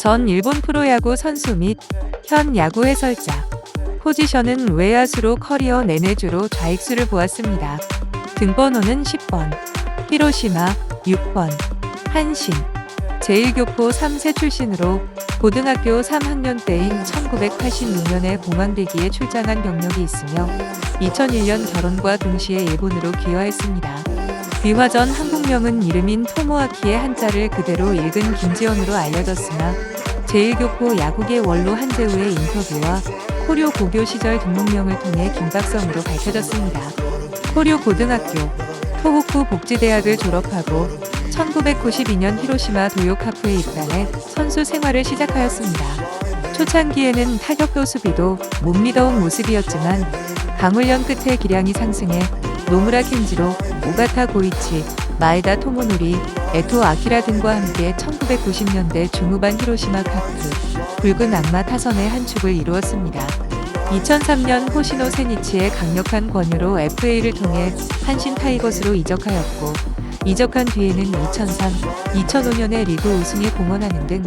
전 일본 프로야구 선수 및 현 야구 해설자. 포지션은 외야수로 커리어 내내 주로 좌익수를 보았습니다. 등번호는 10번, 히로시마 6번, 한신, 제1교포 3세 출신으로 고등학교 3학년 때인 1986년에 봉황대기에 출장한 경력이 있으며 2001년 결혼과 동시에 일본으로 귀화했습니다. 귀화 전 한국명은 이름인 토모아키의 한자를 그대로 읽은 김지원으로 알려졌으나 제1교포 야구계 원로 한재우의 인터뷰와 코료 고교 시절 등록명을 통해 김박성으로 밝혀졌습니다. 코료 고등학교, 토호쿠 복지대학을 졸업하고 1992년 히로시마 도요카프에 입단해 선수 생활을 시작하였습니다. 초창기에는 타격도 수비도 못 믿어온 모습이었지만 강훈련 끝에 기량이 상승해 노무라 켄지로, 오가타 고이치, 마에다 토모노리, 에토 아키라 등과 함께 1990년대 중후반 히로시마 카프, 붉은 악마 타선의 한 축을 이루었습니다. 2003년 호시노 세니치의 강력한 권유로 FA를 통해 한신 타이거스로 이적하였고 이적한 뒤에는 2003, 2005년에 리그 우승에 공헌하는 등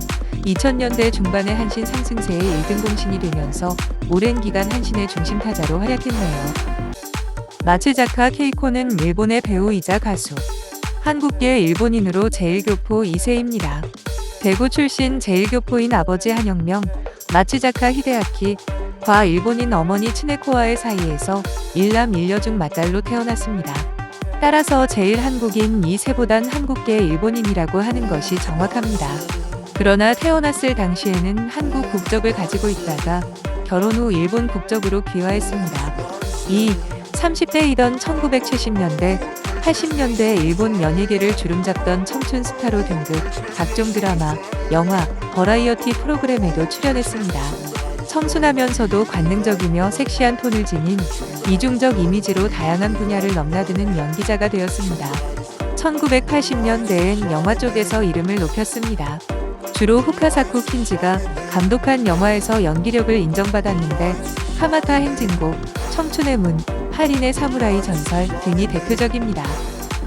2000년대 중반의 한신 상승세의 1등 공신이 되면서 오랜 기간 한신의 중심 타자로 활약했네요. 마츠자카 케이코는 일본의 배우이자 가수, 한국계 일본인으로 제1교포 2세입니다. 대구 출신 제1교포인 아버지 한영명, 마츠자카 히데아키, 과 일본인 어머니 츠네코와의 사이에서 일남 일녀중 맏딸로 태어났습니다. 따라서 제일 한국인 이 세보단 한국계 일본인이라고 하는 것이 정확합니다. 그러나 태어났을 당시에는 한국 국적을 가지고 있다가 결혼 후 일본 국적으로 귀화했습니다. 이 30대이던 1970년대, 80년대 일본 연예계를 주름잡던 청춘 스타로 등극, 각종 드라마, 영화, 버라이어티 프로그램에도 출연했습니다. 청순하면서도 관능적이며 섹시한 톤을 지닌 이중적 이미지로 다양한 분야를 넘나드는 연기자가 되었습니다. 1980년대엔 영화 쪽에서 이름을 높였습니다. 주로 후카사쿠 킨지가 감독한 영화에서 연기력을 인정받았는데 카마타 행진곡, 청춘의 문, 할인의 사무라이 전설 등이 대표적입니다.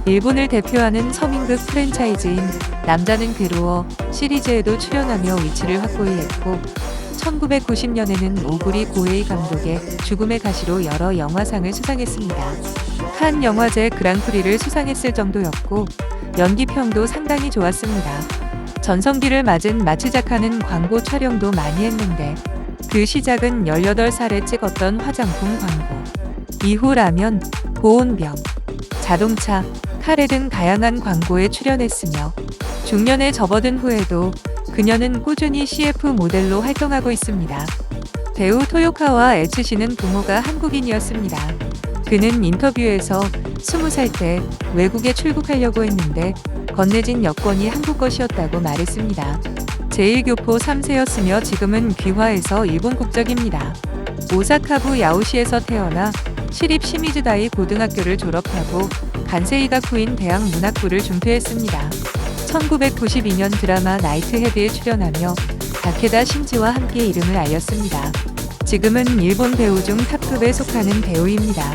일본을 대표하는 서민극 프랜차이즈인 남자는 괴로워 시리즈에도 출연하며 위치를 확고히 했고 1990년에는 오구리 고에이 감독의 죽음의 가시로 여러 영화상을 수상했습니다. 칸 영화제 그랑프리를 수상했을 정도였고 연기평도 상당히 좋았습니다. 전성기를 맞은 마츠자카는 광고 촬영도 많이 했는데 그 시작은 18살에 찍었던 화장품 광고. 이후 라면, 보온병, 자동차, 카레 등 다양한 광고에 출연했으며 중년에 접어든 후에도 그녀는 꾸준히 CF 모델로 활동하고 있습니다. 배우 토요카와 에츠시는 부모가 한국인이었습니다. 그는 인터뷰에서 20살 때 외국에 출국하려고 했는데 건네진 여권이 한국 것이었다고 말했습니다. 제1교포 3세였으며 지금은 귀화해서 일본 국적입니다. 오사카부 야오시에서 태어나 시립 시미즈다이 고등학교를 졸업하고 간세이가 쿠인 대학 문학부를 중퇴했습니다. 1992년 드라마 나이트 헤드에 출연하며 다케다 신지와 함께 이름을 알렸습니다. 지금은 일본 배우 중 탑급에 속하는 배우입니다.